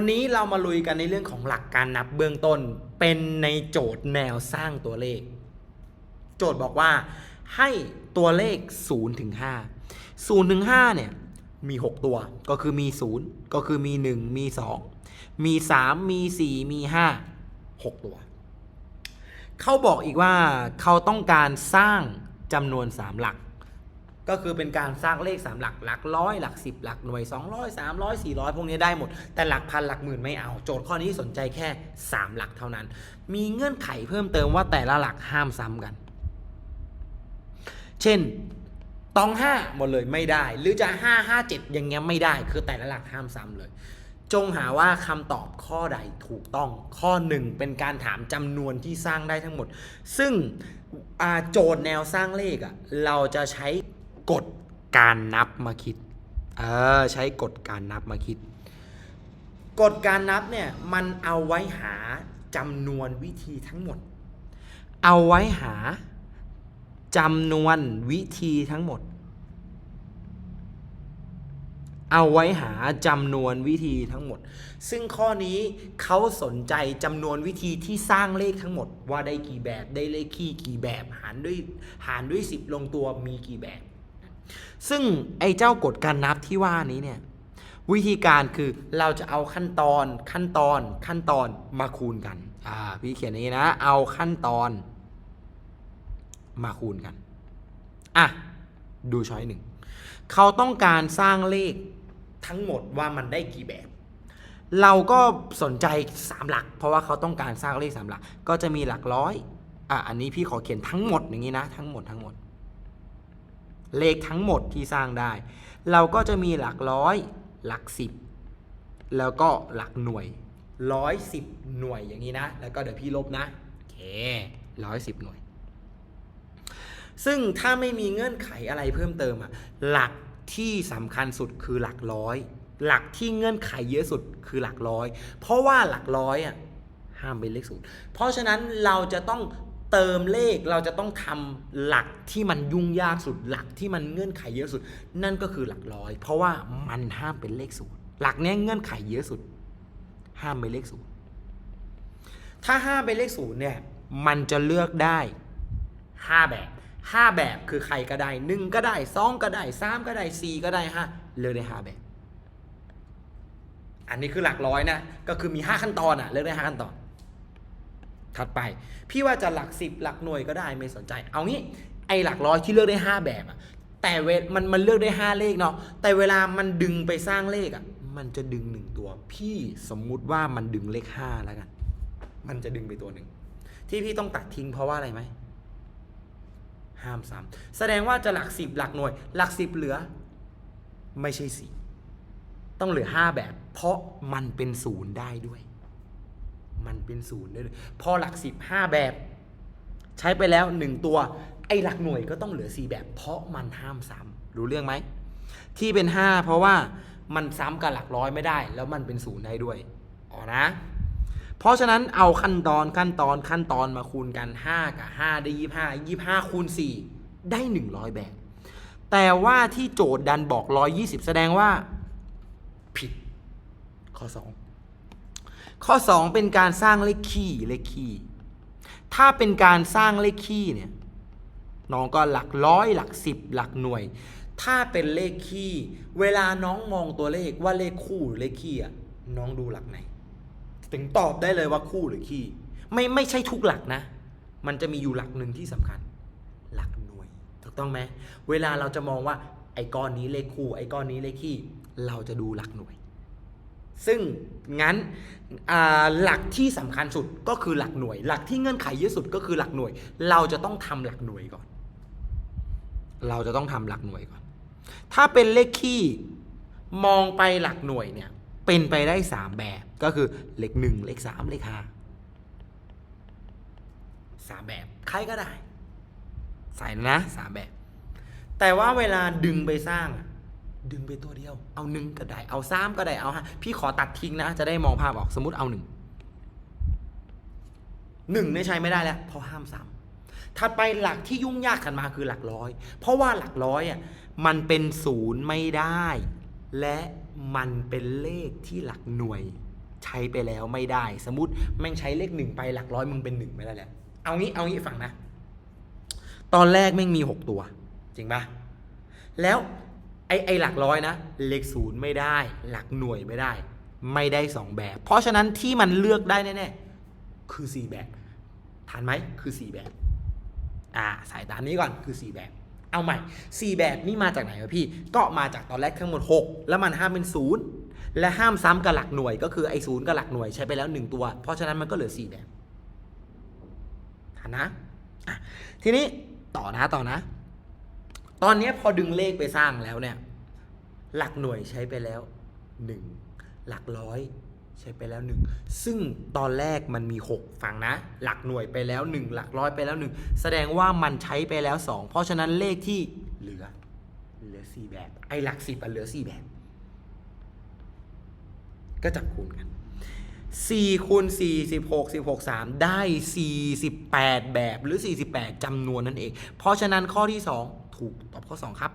วันนี้เรามาลุยกันในเรื่องของหลักการนับเบื้องต้น เป็นในโจทย์แนวสร้างตัวเลข โจทย์บอกว่าให้ตัวเลข0ถึง5 0ถึง5เนี่ยมี 6 ตัวก็คือมี 0 ก็คือมี 1 มี 2 มี 3 มี 4 มี 5 6 ตัว เขาบอกอีกว่าเขาต้องการสร้างจำนวน 3 หลัก ก็คือเป็นการสร้างเลข 3 หลักหลักร้อยหลัก 10 หลักหน่วย 200 300 400 พวกนี้ได้หมด แต่หลักพันหลักหมื่นไม่เอา โจทย์ข้อนี้สนใจแค่ 3 หลักเท่านั้น มีเงื่อนไขเพิ่มเติมว่าแต่ละหลักห้ามซ้ำกัน เช่นตองห้าหมดเลยไม่ได้ หรือจะห้าห้าเจ็ดอย่างเงี้ยไม่ได้ คือแต่ละหลักห้ามซ้ำเลย จงหาว่าคำตอบข้อใดถูกต้อง ข้อหนึ่งเป็นการถามจำนวนที่สร้างได้ทั้งหมด ซึ่งโจทย์แนวสร้างเลขอะเราจะใช้ กฎการนับมาคิด เออ ใช้กฎการนับมาคิด กฎการนับเนี่ยมันเอาไว้หาจำนวนวิธีทั้งหมด เอาไว้หาจำนวนวิธีทั้งหมด เอาไว้หาจำนวนวิธีทั้งหมด ซึ่งข้อนี้เขาสนใจจำนวนวิธีที่สร้างเลขทั้งหมด ว่าได้กี่แบบได้เลขคี่กี่แบบ หารด้วยหารด้วย 10 ลงตัวมีกี่แบบ ซึ่งไอ้เจ้ากฎการนับที่ว่านี้เนี่ยวิธีการคือเราจะเอาขั้นตอนขั้นตอนขั้นตอนมาคูณกันอ่าพี่เขียนอย่างนี้นะ เอาขั้นตอน มาคูณกันอะดูช้อยหนึ่งเขาต้องการสร้างเลขทั้งหมดว่ามันได้กี่แบบ เราก็สนใจ 3 หลัก เพราะว่าเขาต้องการสร้างเลข3หลัก ก็จะมีหลักร้อยอะอันนี้พี่ขอเขียนทั้งหมดอย่างนี้นะ ทั้งหมดทั้งหมด เลขทั้งหมดที่สร้างได้ เราก็จะมีหลักร้อย หลักสิบ แล้วก็หลักหน่วยร้อยสิบหน่วยอย่างนี้นะ แล้วก็เดี๋ยวพี่ลบนะ โอเคร้อยสิบหน่วย ซึ่งถ้าไม่มีเงื่อนไขอะไรเพิ่มเติมอะหลักที่สำคัญสุดคือหลักร้อย หลักที่เงื่อนไขเยอะสุดคือหลักร้อย เพราะว่าหลักร้อยอะห้ามเป็นเลขศูนย์เพราะฉะนั้นเราจะต้อง เติมเลขเราจะต้องทำหลักที่มันยุ่งยากสุด หลักที่มันเงื่อนไขเยอะสุด นั่นก็คือหลักร้อย เพราะว่ามันห้ามเป็นเลขศูนย์หลักนี้เงื่อนไขเยอะสุด ห้ามเป็นเลขศูนย์ถ้าห้ามเป็นเลขศูนย์เนี่ยมันจะเลือกได้ห้าแบบห้าแบบคือใครก็ได้หนึ่งก็ได้สองก็ได้สามก็ได้สี่ก็ได้ห้าเลือกได้ห้าแบบ อันนี้คือหลักร้อยนะก็คือมีห้าขั้นตอนอะเลือกได้ห้าขั้นตอน ถัดไป พี่ว่าจะหลักสิบหลักหน่วยก็ได้ไม่สนใจ เอางี้ไอหลักร้อยที่เลือกได้ห้าแบบอะแต่เวมันมันเลือกได้ห้าเลขเนาะแต่เวลามันดึงไปสร้างเลขอะมันจะดึงหนึ่งตัว พี่สมมุติว่ามันดึงเลขห้าแล้วกัน มันจะดึงไปตัวหนึ่งที่พี่ต้องตัดทิ้งเพราะว่าอะไรไหมห้ามซ้ำแสดงว่าจะหลักสิบหลักหน่วย หลักสิบเหลือ ไม่ใช่สี่ต้องเหลือห้าแบบ เพราะมันเป็นศูนย์ได้ด้วย เป็นศูนย์ได้ด้วยพอหลักสิบห้าแบบ ใช้ไปแล้วหนึ่งตัว ไอ้หลักหน่วยก็ต้องเหลือสี่แบบ เพราะมันห้ามซ้ำรู้เรื่องไหม ที่เป็นห้าเพราะว่ามันซ้ำกับหลักร้อยไม่ได้ แล้วมันเป็นศูนย์ได้ด้วยอ๋อนะ เพราะฉะนั้นเอาขั้นตอนขั้นตอนขั้นตอนมาคูณกัน 5 กับ 5 ได้25 25คูณ4ได้ 100 แบบ แต่ว่าที่โจทย์ดันบอก 120 แสดงว่า ผิดข้อ 2 ข้อ 2 เป็นการสร้างเลขคี่เลขคี่ถ้าเป็นการสร้างเลขคี่เนี่ยน้องก็หลักร้อยหลักสิบหลักหน่วย ถ้าเป็นเลขคี่ เวลาน้องมองตัวเลขว่าเลขคู่หรือเลขคี่อะน้องดูหลักไหน ถึงตอบได้เลยว่าคู่หรือคี่ไม่ไม่ใช่ทุกหลักนะ มันจะมีอยู่หลักหนึ่งที่สำคัญ หลักหน่วยถูกต้องไหมเวลาเราจะมองว่าไอ้ก้อนนี้เลขคู่ไอ้ก้อนนี้เลขคี่ เราจะดูหลักหน่วย ซึ่งงั้นหลักที่สำคัญสุดก็คือหลักหน่วย หลักที่เงื่อนไขเยอะสุดก็คือหลักหน่วย เราจะต้องทำหลักหน่วยก่อน เราจะต้องทำหลักหน่วยก่อน ถ้าเป็นเลขคี่มองไปหลักหน่วยเนี่ยเป็นไปได้ 3 แบบก็คือเลขหนึ่งเลขสามเลขห้าสามแบบใครก็ได้ ใส่นะสามแบบ แต่ว่าเวลาดึงไปสร้างอะ ดึงไปตัวเดียว เอาหนึ่งก็ได้ เอาสามก็ได้ เอาห้าพี่ขอตัดทิ้งนะ จะได้มองภาพออก สมมติเอาหนึ่ง หนึ่งเนี่ใช้ไม่ได้แล้วเพราะห้ามซ้ำถัดไปหลักที่ยุ่งยากกันมาคือหลักร้อย เพราะว่าหลักร้อยอะมันเป็นศูนย์ไม่ได้ และมันเป็นเลขที่หลักหน่วย ใช้ไปแล้วไม่ได้ สมมติแม่งใช้เลขหนึ่งไปหลักร้อยมึงเป็นหนึ่งไม่ได้แหละเอางี้เอางี้ฟังนะ ตอนแรกแม่งมีหกตัว จริงปะแล้ว ไอไอหลักร้อยนะ เลขศูนย์ไม่ได้ หลักหน่วยไม่ได้ ไม่ได้สองแบบ เพราะฉะนั้นที่มันเลือกได้แน่ๆคือสี่แบบทันไหมคือสี่แบบ อ่าสายตามนี้ก่อนคือ 4 แบบ เอาใหม่ 4 แบบนี่มาจากไหนวะพี่ ก็มาจากตอนแรกทั้งหมด 6 แล้วมันห้ามเป็น 0 และห้ามซ้ำกับหลักหน่วย ก็คือไอ้ศูนย์กับหลักหน่วยใช้ไปแล้ว 1 ตัว เพราะฉะนั้นมันก็เหลือ 4 แบบทันนะะทีนี้ต่อนะต่อนะ ตอนนี้พอดึงเลขไปสร้างแล้วเนี่ย หลักหน่วยใช้ไปแล้ว 1 หลักร้อยใช้ไปแล้ว 1 ซึ่งตอนแรกมันมี 6 ฟังนะ หลักหน่วยไปแล้ว 1 หลักร้อยไปแล้ว 1 แสดงว่ามันใช้ไปแล้ว 2 เพราะฉะนั้นเลขที่เหลือ เหลือ 4 แบบ ไอ้หลัก 10อะเหลือ 4 แบบ ก็จับคูณกัน4คูณ4 16 16 3 ได้ 48 แบบหรือ 48จำนวนนั่นเอง เพราะฉะนั้นข้อที่ 2 ถูกตอบข้อ 2 ครับ